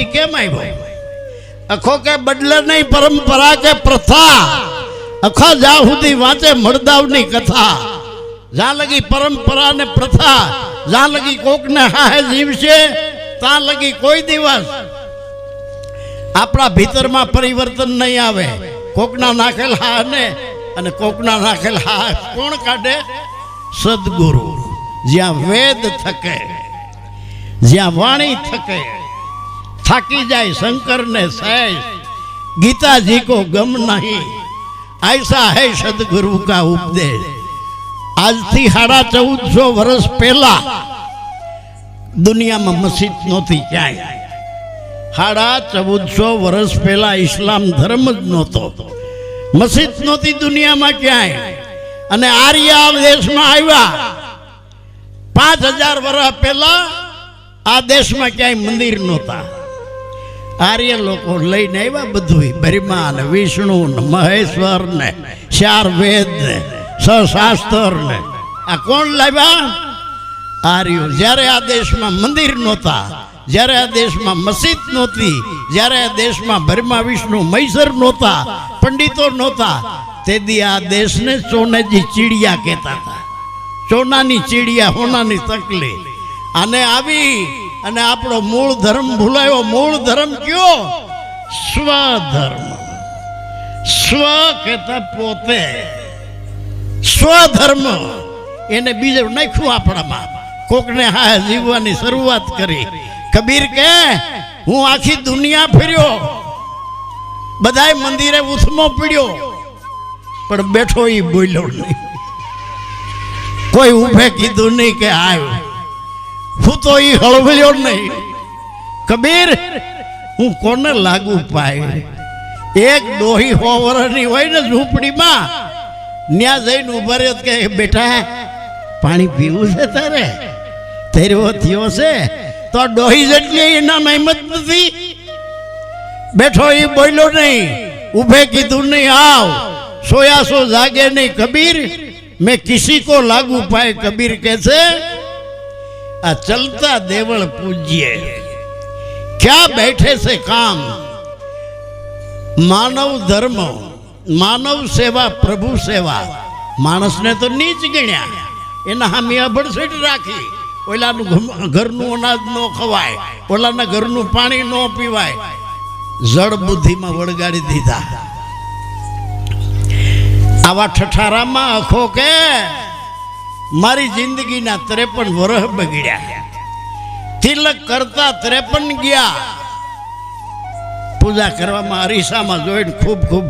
એ કેમ આવ્યો અખો કે બદલે નહીં પરંપરા કે પ્રથા. અખા જ્યાં સુધી વાંચે મળદાવની કથા. જ્યાં લગી પરંપરા ને પ્રથા, જ્યાં લગી કોકને હાહે જીવશે, ત્યાં લગી કોઈ દિવસ આપણા ભીતરમાં પરિવર્તન નહીં આવે. કોકના નાખેલ હા ને અને કોકના નાખેલ હા કોણ કાઢે? સદગુરુ. જ્યાં વેદ થકે, જ્યાં વાણી થકે થાકી જાય શંકર ને સહેજ. ગીતાજી કો ગમ નહીં. આયસા હે સદગુરુ કા ઉપદેશ. આજથી સાડા ચૌદસો વર્ષ પહેલા દુનિયામાં મસ્જિદ નહોતી ક્યાંય. સાડા ચૌદસો વર્ષ પહેલા ઇસ્લામ ધર્મ જ નહોતો. મસ્જિદ નહોતી દુનિયામાં ક્યાંય. અને આર્ય આ દેશમાં આવ્યા. પાંચ હજાર વર્ષ પહેલા આ દેશમાં ક્યાંય મંદિર નહોતા. આર્ય લોકો લઈને આવ્યા બધું બ્રહ્માન વિષ્ણુ ને મહેશ્વર ને ચાર વેદ ને સશાસ્ત્ર ને આ કોણ લાવ્યા? આર્યો. જ્યારે આ દેશમાં મંદિર નહોતા, જ્યારે આ દેશમાં મસ્જિદ નહોતી, જ્યારે આ દેશમાં બ્રહ્મા વિષ્ણુ, મૈસર નહોતા, પંડિતો નહોતા તે દી આ દેશને સોનેજી ચીડિયા કહેતા હતા. ચોનાની ચીડિયા, હોનાની તકલી. અને આવી અને આપણો મૂળ ધર્મ ભૂલાયો. મૂળ ધર્મ કયો? સ્વધર્મ. સ્વ કહેતા પોતે. સ્વધર્મ. એને બીજે નાખ્યું આપણામાં. કોકને હા જીવવાની શરૂઆત કરી. કબીર કે, હું આખી દુનિયા ફર્યો. બધાય મંદિરે ઉથમો પીડ્યો. પણ બેઠો એ બોલ્યો નહીં. કોઈ ઉભે કીધું નહીં કે આવ્યો હું તો એ હળવળ્યો નહીં. કબીર, હું કોને લાગુ પાય એક ડોહી હો વર્ષની હોય ને ઝૂંપડીમાં, ન્યા જઈને ઊભા રહ્યો તો કે બેટા, પાણી પીવું છે તારે? તેરવો થયો છે? તો આ ડોહી જેટલી એના મહેમત નથી. બેઠો એ બોલ્યો નહીં. ઉભે કીધું નહીં, આવ, સોયા સો જાગે નહીં. કબીર, મેં કિસી કો લાગુ પાય કબીર કે છે આ ચલતા દેવળ પૂજ્ય. ક્યાં બેઠે છે કામ? માનવ ધર્મ, માનવ સેવા, પ્રભુ સેવા. માણસને તો નીચ ગણ્યા. એના હામી અભડસેટ રાખી. ઓલાનું ઘરનું અનાજ ન ખવાય. ઓલાના ઘરનું પાણી ન પીવાય. જળ બુદ્ધિમાં વળગાડી દીધા. આવા ઠઠારામાં અખો કે મારી જિંદગીના ત્રેપન વર્ષ બગડ્યા. તિલક કરતા ત્રેપન ગયા. પૂજા કરવામાં અરીસામાં જોઈને ખૂબ ખૂબ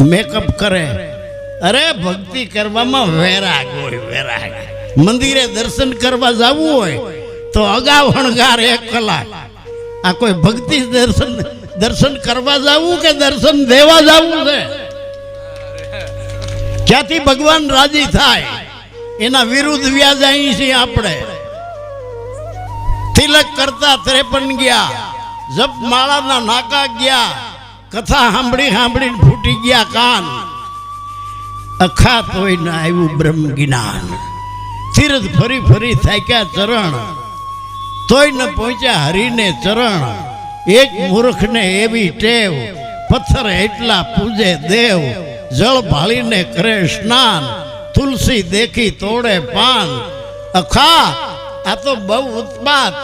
મેકઅપ કરે. અરે, ભક્તિ કરવામાં વેરાગ હોય, વેરાગ. મંદિરે દર્શન કરવા જવું હોય, તો અગાઉ હણગાર એક કલાક. આ કોઈ ભક્તિ દર્શન દર્શન કરવા જવું કે દર્શન દેવા જવું છે? ક્યાંથી ભગવાન રાજી થાય? એના વિરુદ્ધ વ્યાજ અહીં છીએ આપણે. તિલક કરતા ત્રેપન ગયા, જપ માળાના નાકા ગયા, કથા સાંભળી સાંભળીને ફૂટી ગયા કાન. અખાત હોય ને આવ્યું બ્રહ્મ જ્ઞાન. તીર્થ ફરી ફરી થાક્યા ચરણ. તોય ન પહોંચ્યા હરીને ચરણ. એક મૂર્ખને એવી ટેવ, પથ્થર એટલા પૂજે દેવ, જળ ભાળીને કરે સ્નાન. તુલસી દેખી તોડે પાન. અખા, આ તો બહુ ઉત્પાત.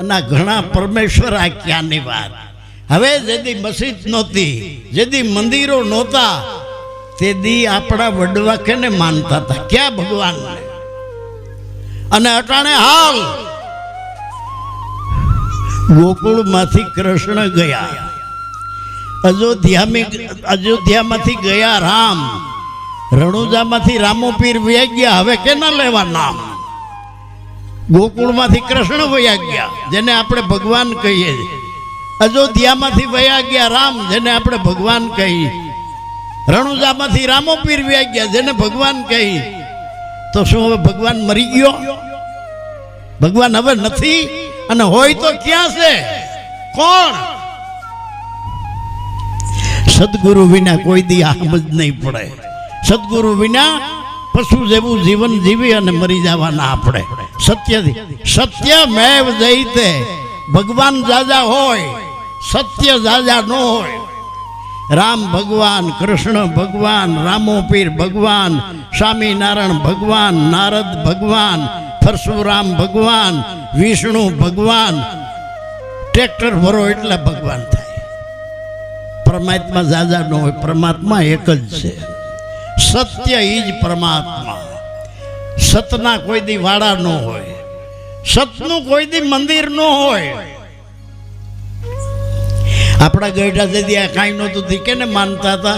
અને ઘણા પરમેશ્વર આ ક્યાંની વાત? હવે જેદી મસ્જિદ નહોતી, જેદી મંદિરો નહોતા તે દી આપણા વડવા કેને માનતા હતા? ક્યાં ભગવાનને? અને અટાણે હાલ, ગોકુળમાંથી કૃષ્ણ ગયા. અયોધ્યામાં, અયોધ્યામાંથી ગયા રામ. રણુજામાંથી રામો પીર વ્યા ગયા. હવે કેના લેવા નામ? ગોકુળમાંથી કૃષ્ણ વયા ગયા, જેને આપણે ભગવાન કહીએ અયોધ્યામાંથી વયા ગયા રામ, જેને આપણે ભગવાન કહીએ. રણુજામાંથી રામો પીર વ્યા ગયા, જેને ભગવાન કહી તો શું હવે ભગવાન મરી ગયો? ભગવાન હવે નથી? અને હોય તો ક્યાં છે? કોણ? સદગુરુ વિના કોઈ દી આમ જ નહીં પડે. સદગુરુ વિના પશુ જેવું જીવન જીવી અને મરી જવાના આપણે. સત્યથી, સત્ય મેવ જઈતે ભગવાન જાજા હોય, સત્ય જાજા ન હોય. રામ ભગવાન, કૃષ્ણ ભગવાન રામોપીર ભગવાન, સ્વામિનારાયણ ભગવાન, નારદ ભગવાન, પરશુરામ ભગવાન, વિષ્ણુ ભગવાન, ટ્રેક્ટર ભરો એટલે ભગવાન થાય. પરમાત્મા જાજા ન હોય, પરમાત્મા એક જ છે. સત્ય એ જ પરમાત્મા. સતના કોઈ દી વાડા ન હોય. સતનું કોઈ દી મંદિર ન હોય. આપણા ગયઢા તેથી આ કાંઈ નહોતું થી કેને માનતા હતા.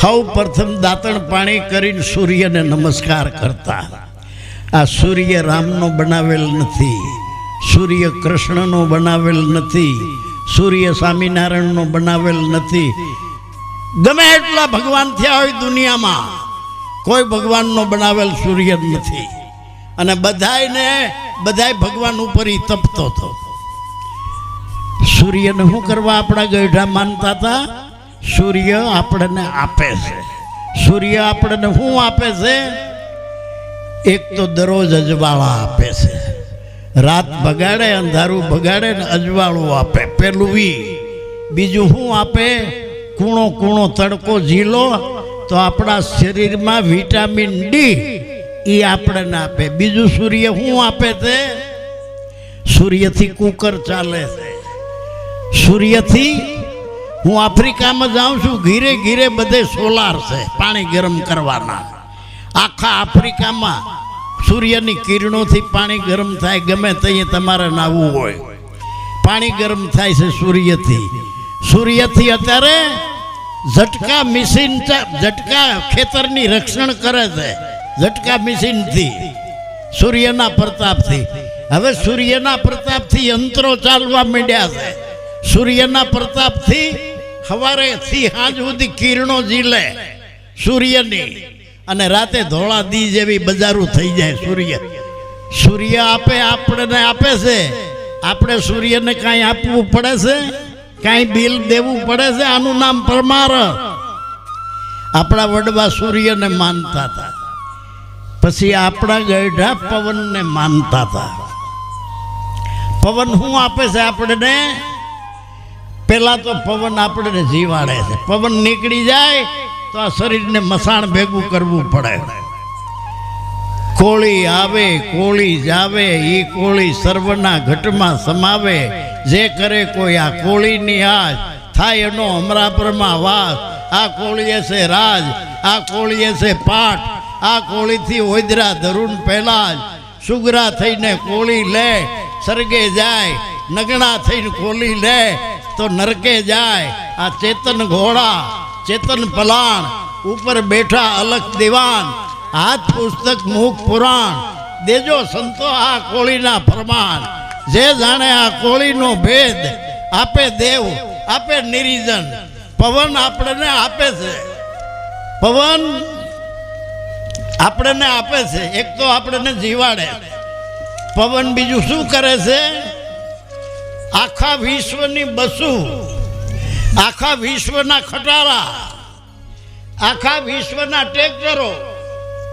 સૌ પ્રથમ દાંતણ પાણી કરીને સૂર્યને નમસ્કાર કરતા. આ સૂર્ય રામનો બનાવેલ નથી. સૂર્ય કૃષ્ણનો બનાવેલ નથી. સૂર્ય સ્વામિનારાયણનો બનાવેલ નથી. ગમે એટલા ભગવાન થયા હોય દુનિયામાં, કોઈ ભગવાનનો બનાવેલ સૂર્ય નથી. અને બધાયને, બધાય ભગવાન ઉપર ઈ તપતો હતો. સૂર્યને શું કરવા આપણા ગયઢા માનતા હતા? સૂર્ય આપણને આપે છે. સૂર્ય આપણને શું આપે છે? એક તો દરરોજ અજવાળા આપે છે. રાત બગાડે, અંધારું બગાડે ને અજવાળું આપે. પેલું બીજું શું આપે? કૂણો કૂણો તડકો ઝીલો, તો આપણા શરીરમાં વિટામિન ડી એ આપણને આપે. બીજું સૂર્ય શું આપે તે? સૂર્યથી કુકર ચાલે. છે સૂર્યથી હું આફ્રિકામાં જાઉં છું, ઘીરે ઘીરે બધે સોલાર છે, પાણી ગરમ કરવાના. આખા આફ્રિકામાં સૂર્યની કિરણોથી પાણી ગરમ થાય, ગમે ત્યાં તમારે નાવું હોય. પાણી ગરમ થાય છે સૂર્યથી. સૂર્યથી અત્યારે ઝટકા મિશીન ઝટકા ખેતરની રક્ષણ કરે છે. ઝટકા મિશીનથી સૂર્યના પ્રતાપથી. હવે સૂર્યના પ્રતાપથી યંત્રો ચાલવા માંડ્યા છે. સૂર્યના પ્રતાપથી સવારેથી સાંજ સુધી કિરણો ઝીલે સૂર્યની. અને રાતે ધોળા દી જેવી બજારું થઈ જાય સૂર્ય. સૂર્ય આપે, આપણને આપે છે. આપણે સૂર્યને કાંઈ આપવું પડે છે? કાંઈ બિલ દેવું પડે છે? આનું નામ પરમાર. આપણા વડવા સૂર્યને માનતા હતા. પછી આપણા ગઢા પવનને માનતા હતા. પવન શું આપે છે આપણને? પેલા તો પવન આપણને જીવાડે છે. પવન નીકળી જાય તો આ શરીરને મસાણ ભેગું કરવું પડે. કોળી આવે, કોળી જાવે એ કોળી સર્વના ઘટમાં સમાવે. જે કરે કોઈ આ કોળીની આજ, થાય એનો અમરાપરમાં વાસ. આ કોળીએ છે રાજ, આ કોળીએ છે પાઠ. આ કોળીથી ઓદરા ધરુણ પહેલા જ સુગરા થઈને કોળી લે, સરગે જાય. નગણા થઈને કોળી લે, તો નરકે જાય. આ ચેતન ઘોડા, ચેતન પલાણ, ઉપર બેઠા અલગ દિવાન. હાથ પુસ્તક મુખ પુરાણ. દેજો સંતો આ કોળીના પ્રમાણ. જે જાણે આ કોળીનો ભેદ આપે દેવ, આપે નિરીજન. પવન આપણને આપે છે. પવન આપણને આપે છે. એક તો આપણને જીવાડે. પવન બીજું શું કરે છે? આખા વિશ્વની બસુ, આખા વિશ્વના ખટારા, આખા વિશ્વના ટ્રેક્ટરો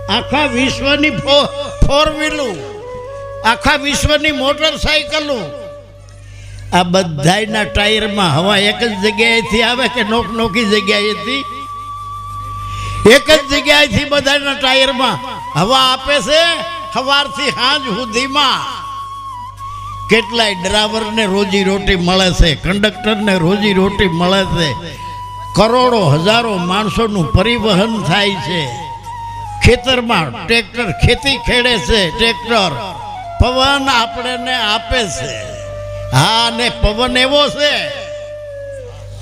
આખા વિશ્વની ફોર વ્હીલું આખા વિશ્વની મોટરસાયકલો આ બધાયના ટાયરમાં હવા એક જ જગ્યાએથી આવે કે નોક નોકી જગ્યાએથી? એક જ જગ્યાએથી બધાના ટાયરમાં હવા આપે છે? સવારથી સાંજ સુધીમાં. કેટલાય ડ્રાઈવરને રોજી રોટી મળે છે, કંડક્ટરને રોજી રોટી મળે છે. કરોડો હજારો માણસોનું પરિવહન થાય છે. ખેતરમાં ટ્રેક્ટર ખેતી ખેડે છે, ટ્રેક્ટર. પવન આપણને આપે છે. હા, ને પવન એવો છે.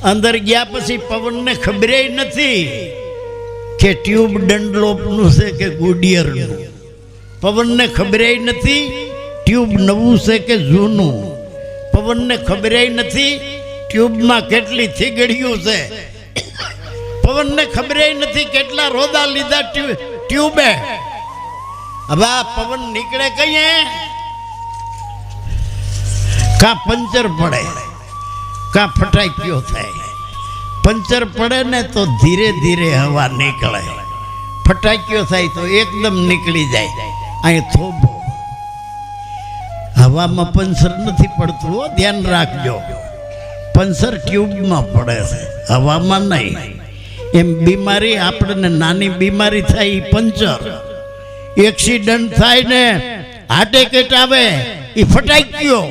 અંદર ગયા પછી પવનને ખબર નથી કે ટ્યુબ ડંડલોપનું છે કે ગુડિયરનું. પવનને ખબર નથી ટ્યુબ નવું છે કે જૂનું. પવનને ખબર નથી ટ્યુબમાં કેટલી થીગડ્યું છે. પવનને ખબર નથી કેટલા રોદા લીધા ટ્યુ- ટ્યુબે. હવે આ પવન નીકળે કહીએ? કા પંચર પડે? કા ફટાક્યો થાય? પંચર પડે ને તો ધીરે ધીરે હવા નીકળે. ફટાક્યો થાય તો એકદમ નીકળી જાય. અહીં થોભો. હવામાં પંચર નથી પડતું ધ્યાન રાખજો. પંચર ટ્યુબમાં પડે છે, હવામાં નહીં. એમ બીમારી આપણને નાની બીમારી થાય પંચર. એક્સિડન્ટ થાય ને હાર્ટ એટેક આવે એ ફટાઈ ગયો.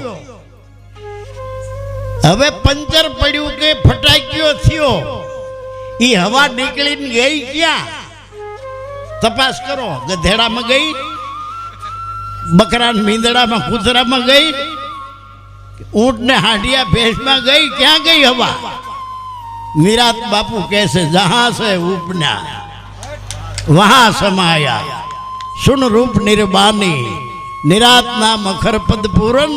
હવે પંચર પડ્યું કે ફટાક્યો થયો. એ હવા નીકળીને ગઈ ક્યાં? તપાસ કરો, ગધેડામાં ગઈ? બકરા મીંદડામાં, કૂતરામાં ગઈ? ઊંટ ને હાંડિયા ભેંસમાં ગઈ? ક્યાં ગઈ હવા? નિરાત બાપુ કહે છે, જહાં છે ઉપના વહાં સમાયા? સુન રૂપ નિર્બાની? નિરાત નામ અખર પદ પૂરન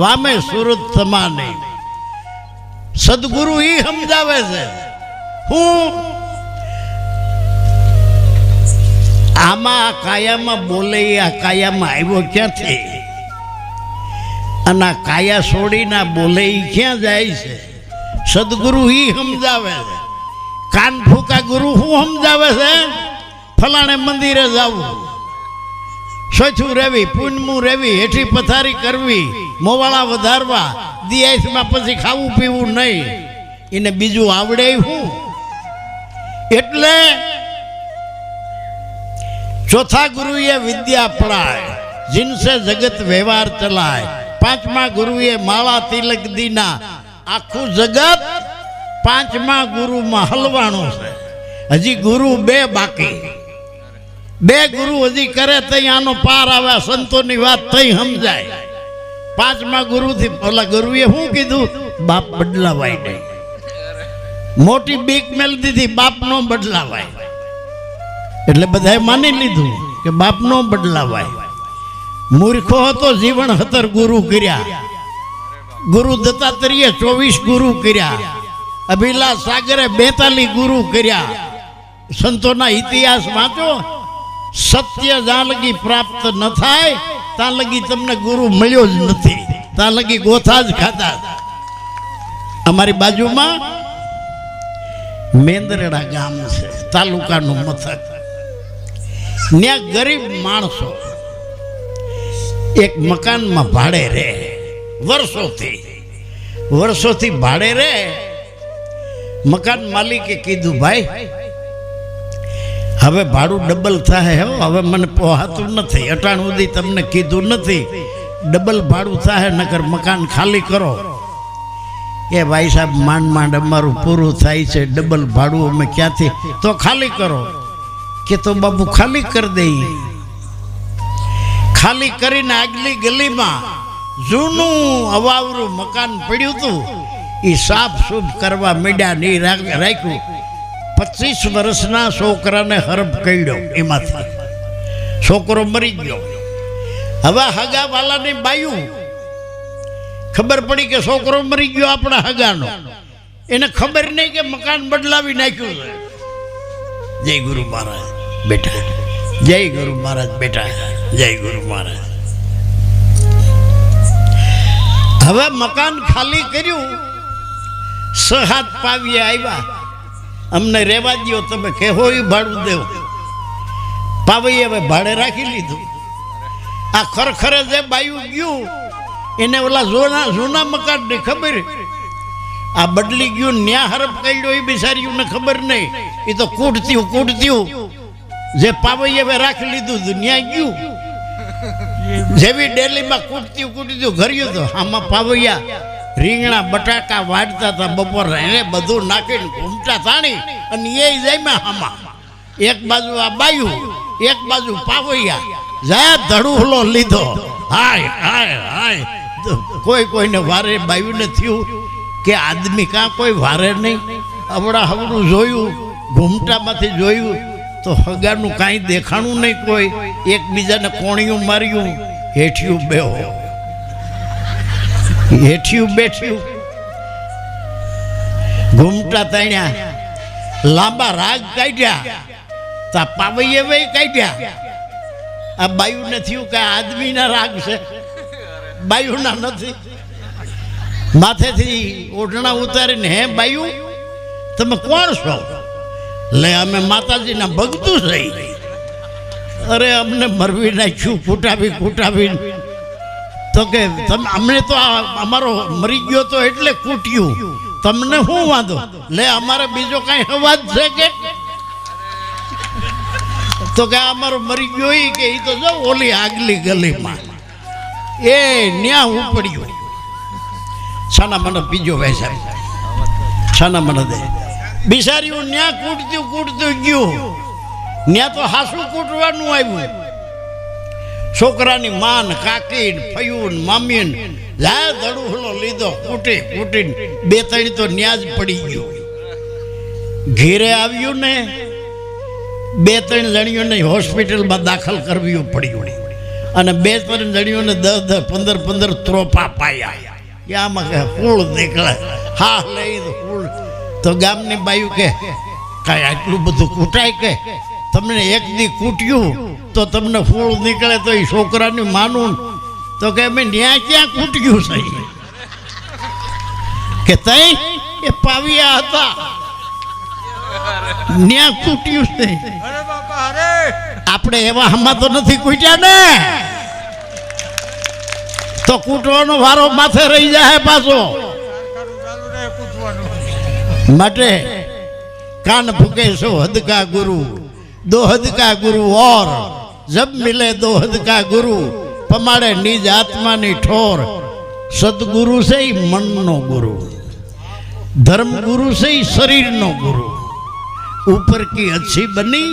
વામે સુરત સમાને. સદગુરુ ઈ સમજાવે છે, હું આમાં આ કાયામાં બોલે, આ કાયામાં આવ્યો ક્યાંથી? અને આ કાયા છોડીને બોલે ક્યાં જાય છે? સદગુરુ ઈ સમજાવે છે. કાન ફૂકા ગુરુ શું સમજાવે છે? ફલાણે મંદિરે જવું સોચું રહેવી પૂનમું રહેવી હેઠી પથારી કરવી, મોવાળા વધારવા દિયાસમાં પછી ખાવું પીવું નહીં. એને બીજું આવડે શું એટલે ચોથા ગુરુએ વિદ્યા પડાય, જીનસે જગત વ્યવહાર ચલાય. પાંચમા ગુરુએ માળા તિલક દીના આખું જગત પાંચમા ગુરુમાં હલવાનું છે. હજી ગુરુ બે બાકી. બે ગુરુ હજી કરે તઈ આનો પાર આવે સંતોની વાત તઈ સમજાય. પાંચમા ગુરુથી ઓલા ગુરુએ શું કીધું? બાપ બદલાવાય નહીં. મોટી બીક મેલ દીધી બાપ નો બદલાવાય. એટલે બધાએ માની લીધું કે બાપ નો બદલાવાય. મૂર્ખો હતો જીવન હતર ગુરુ કર્યા. ગુરુ દત્તાત્રેય ચોવીસ ગુરુ કર્યા. અભિલાષ સાગરે બેતાલી ગુરુ કર્યા. સંતોના ઇતિહાસ વાંચો. સત્ય જ્યાં લગી પ્રાપ્ત ન થાય, ત્યાં લગી તમને ગુરુ મળ્યો જ નથી. ત્યાં લગી ગોથા જ ખાતા અમારી બાજુમાં મેંદરડા ગામ છે, તાલુકાનું મથક. ત્યાં ગરીબ માણસો એક મકાનમાં ભાડે રહે. વર્ષોથી વર્ષોથી ભાડે રે મકાન માલિકે કીધું, ભાઈ, હવે ભાડું ડબલ થાય હો, હવે મને પોહાતું નથી. અટાણ સુધી તમને કીધું નથી. ડબલ ભાડું થાય, નકર મકાન ખાલી કરો. એ ભાઈ સાહેબ, માંડ માંડ અમારું પૂરું થાય છે. ડબલ ભાડું અમે ક્યાંથી? તો ખાલી કરો. કે તો બાબુ ખાલી કરી દઈએ ખાલી કરીને આગલી ગલીમાં જૂનું અવાવરું મકાન પડ્યું હતું, એ સાફ સૂફ કરવા મીડા નહીં રાખ્યું. પચીસ વર્ષના છોકરાને હરફ કર્યો એમાંથી. છોકરો મરી ગયો. હવે હગા વાલાની બાયું. ખબર પડી કે છોકરો મરી ગયો આપણા હગાનો. એને ખબર નહીં કે મકાન બદલાવી નાખ્યું છે. જય ગુરુ મહારાજ. બેટા. જય ગુરુ મહારાજ, બેટા. જય ગુરુ મહારાજ. હવે મકાન ખાલી કર્યું, સહાત પાવીએ આવ્યા. અમને રહેવા દો તમે કેહો એ ભાડું દેવો. પાવીએ હવે ભાડે રાખી લીધું. આ ખરખરે જે બાયું ગયું, એને ઓલા જૂના જૂના મકાનની ખબર. આ બદલી ગયું, ન્યા હરફ કર્યો, એ બિચારીઓને ખબર નહીં. એ તો કૂટત્યું કૂટત્યું જે હવે રાખી લીધું ન્યા ગયું. જેવી ડેલીમાં કૂટત્યું કૂટત્યું ઘર્યું તો આમાં પાવૈયા રીંગણા, બટાકા વાટતા હતા બપોર એને બધું નાખીને ઘૂમટા તાણી અને એ જઈમાં આમાં. એક બાજુ આ બાયું, એક બાજુ પાવૈયા જાય ધડુહલો લીધો. હાય હાય હાય. કોઈ કોઈને વારે બાયું ને થયું કે આદમી કાં કોઈ વારે નહીં. હવડા હવડું જોયું, ઘૂમટામાંથી જોયું તો હગાનું કાંઈ દેખાણું નહીં કોઈ. એકબીજાને કોણિયું માર્યું, હેઠિયું બે હેઠિયું બેઠ્યું. ઘૂમટા તાણ્યા. લાંબા રાગ કાઢ્યા. તા પાવૈયે વે કાઢ્યા. આ બાયુને થયું કે આદમીના રાગ છે. બાયુના નથી. માથેથી ઓઢણા ઉતારીને, હે બાયુ, તમે કોણ છો? લે, અમે માતાજીના ભગતું થઈ અરે, અમને મરવી નાખ્યું કૂટાવી કૂટાવી તો કે, તમે અમને તો આ, અમારો મરી ગયો તો એટલે કૂટ્યું. તમને શું વાંધો? લે, અમારે બીજો કાંઈ અવાજ છે કે? તો કે અમારો મરી ગયો એ કે એ તો જો ઓલી આગલી ગલીમાં. એ ન્યા ઉપડ્યો. છાના મને બીજો વહેસાય છાના મને દે. બિચાર્યું ન્યા કૂટતું કૂટતું ગયું. ન્યા તો હાસું કૂટવાનું આવ્યું. છોકરાની માન કાકી ફયું મામીન લાય દડુહલો લીધો, કૂટી બે ત્રણ તો ન્યા જ પડી ગયો. ઘેરે આવ્યું ને બે ત્રણ જણીઓને હોસ્પિટલમાં દાખલ કરવી પડ્યું. અને બે ત્રણ જણીઓને દસ દસ પંદર પંદર ત્રોપા પાયા. આમાં કે નીકળે. હા, લઈ ફૂલ તો ગામની બાયું કે, કાંઈ આટલું બધું કૂટાય કે? તમને એક દી કૂટ્યું તો તમને ફૂળ નીકળે તો એ છોકરાની માનું તો કે, અમે ન્યા ક્યાં કૂટ્યું છે કે, તઈ એ પાવિયા હતા. ન્યા કૂટ્યું છે. આપણે એવા હમા તો નથી કૂટ્યા ને. તો કૂટવાનો વારો માથે રહી જાય પાછો. मटे। कान फुके सो हद का गुरु। दो हद का गुरु और। जब मिले दो हद का गुरु, पमाड़े निज आत्मा नी ठोर। सदगुरु से ही मन नो गुरु। धर्म गुरु से ही शरीर नो गुरु। ऊपर की अच्छी बनी,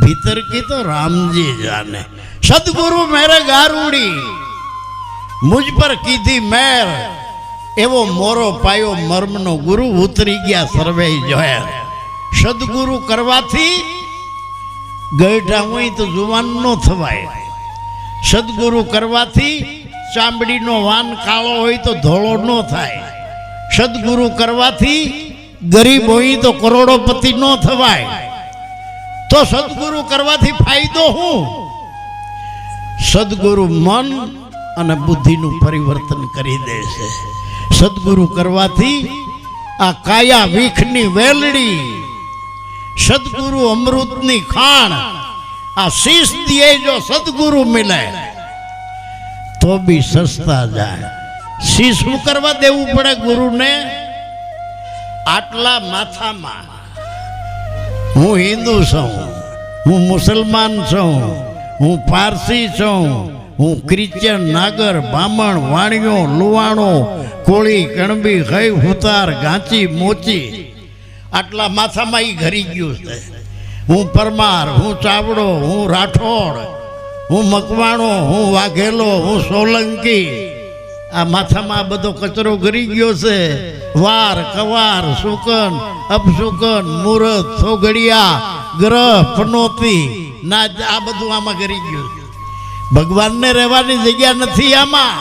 भीतर की तो राम जी जाने। सदगुरु मेरे गारूड़ी, मुझ पर की थी मैर। એવો મોરો પાયો મર્મનો ગુરુ ઉતરી ગયા સર્વે જોયા. સદગુરુ કરવાથી ગયઢા હોય તો જુવાન ન થવાય. સદગુરુ કરવાથી ચામડીનો વાન કાળો હોય તો ધોળો ન થાય. સદગુરુ કરવાથી ગરીબ હોય તો કરોડોપતિ ન થવાય. તો સદગુરુ કરવાથી ફાયદો શું સદગુરુ મન અને બુદ્ધિનું પરિવર્તન કરી દે છે. સદગુરુ કરવાથી આ કાયા વીખની વેલડી, સદગુરુ અમૃતની ખાણ, આ શીશ દિયે જો સદગુરુ મિલે, તો બી સસ્તા જાય. શીશ શું કરવા દેવું પડે ગુરુને? આટલા માથામાં. હું હિન્દુ છું, હું મુસલમાન છું, હું પારસી છું હું ક્રિશ્ચન, નાગર બામણ વાણિયો, લુવાણો, કોળી કણબી હઈ હુતાર, ગાંચી, મોચી. આટલા માથામાં ઈ ઘરી ગયું છે. હું પરમાર, હું ચાવડો, હું રાઠોડ, હું મકવાણો, હું વાઘેલો, હું સોલંકી. આ માથામાં બધો કચરો ઘરી ગયો છે. વાર, કવાર, સુકન, અપસુકન, મુરત, સોગડિયા, ગ્રહ પનોતી ના, આ બધું આમાં ઘરી ગયું છે. ભગવાનને રહેવાની જગ્યા નથી આમાં.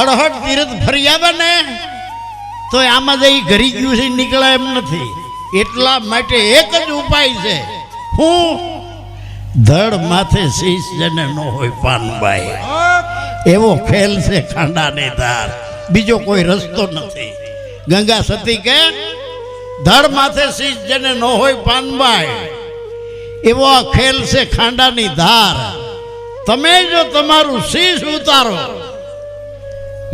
અડહડ તીરથ ફરી આવે ને તો આમાં જઈ ઘરી ગયું છે નીકળે એમ નથી. એટલા માટે એક જ ઉપાય છે. હું ધડ માથે શીશ જેને ન હોય પાનભાઈ એવો ખેલ છે ખાંડાની ધાર. બીજો કોઈ રસ્તો નથી. ગંગા સતી કે, ધડ માથે શીશ જેને ન હોય પાનબાઈ. એવો આ ખેલ છે ખાંડાની ધાર. તમે જો તમારું શીશ ઉતારો,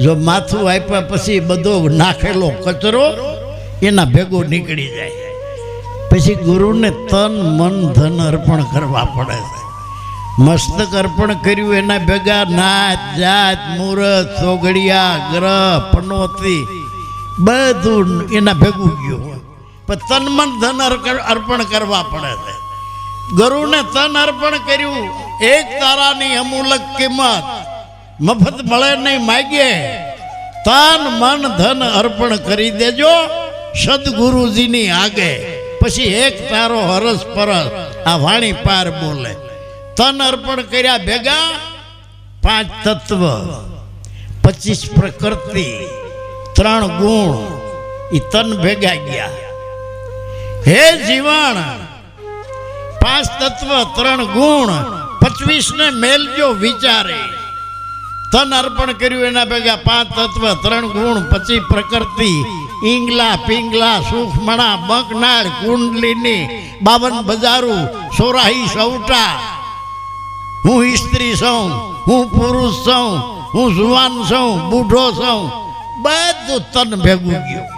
જો માથું આપ્યા પછી બધો નાખેલો કચરો, એના ભેગો નીકળી જાય. પછી ગુરુને તન, મન, ધન અર્પણ કરવા પડે છે. મસ્તક અર્પણ કર્યું, એના ભેગા નાચ, જાત મુહૂર્ત સોગડિયા, ગ્રહ, પનોતી, બધું એના ભેગું ગયું. પણ તન, મન, ધન અર્પણ કરવા પડે છે. ગુરુને તન અર્પણ કર્યું. એક તારાની અમૂલક કિંમત. મફત મળે નહીં માગીએ. તન, મન, ધન અર્પણ કરી દેજો. સદગુરુજીની આગે. પછી એક તારો હરસ પરસ. આ વાણી પાર બોલે. તન અર્પણ કર્યા ભેગા પાંચ તત્વ. પચીસ પ્રકૃતિ. ત્રણ ગુણ. એ તન ભેગા ગયા. હે જીવણ પાંચ તત્વ ત્રણ ગુણ પચવીસ ને મેલજો વિચારે. તન અર્પણ કર્યું એના ભેગા પાંચ તત્વ ત્રણ ગુણ પછી પ્રકૃતિ. ઈંગલા, પિંગલા સુખમણા બકનાળ કુંડલીની, બાવન બજારું, સોરાહી, સૌટા. હું સ્ત્રી છું હું પુરુષ છું હું જુવાન છું બુઢો છું બધું તન ભેગું ગયું.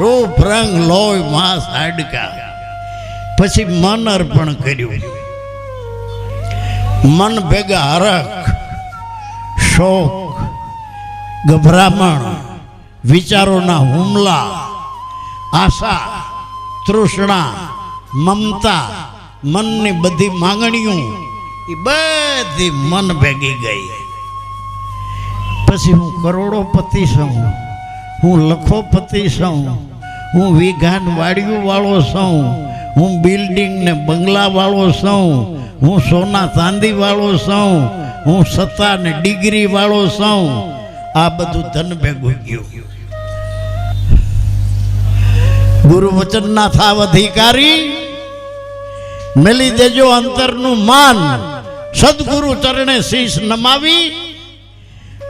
રૂપ, રંગ, લોહી, માંસ, હાડકા. પછી મન અર્પણ કર્યું. મન ભેગા હરખ, શોક, ગભરામણ, વિચારોના હુમલા, આશા, તૃષ્ણા, મમતા, મનની બધી માંગણીઓ, એ બધી મન ભેગી ગઈ. પછી હું કરોડોપતિ છું, હું લખોપતિ છું, હું વિઘાન વાડિયું વાળો છું હું બિલ્ડિંગ ને બંગલા વાળો છું. હું સોના ચાંદી વાળો છું. હું સત્તા ને ડિગ્રી વાળો છું. આ બધું ધન ભેગું ગયું. ગુરુ વચનના થાવ અધિકારી, મેલી દેજો અંતરનું માન. સદગુરુ ચરણે શીશ નમાવી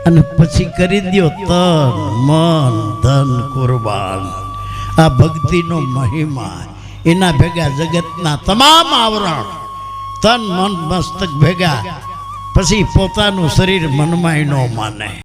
અને પછી કરી દ્યો તન, મન, ધન, કુરબાન. આ ભક્તિનો મહિમા. એના ભેગા જગતના તમામ આવરણ તન મન મસ્તક ભેગા. પછી પોતાનું શરીર મનમાં ન માને.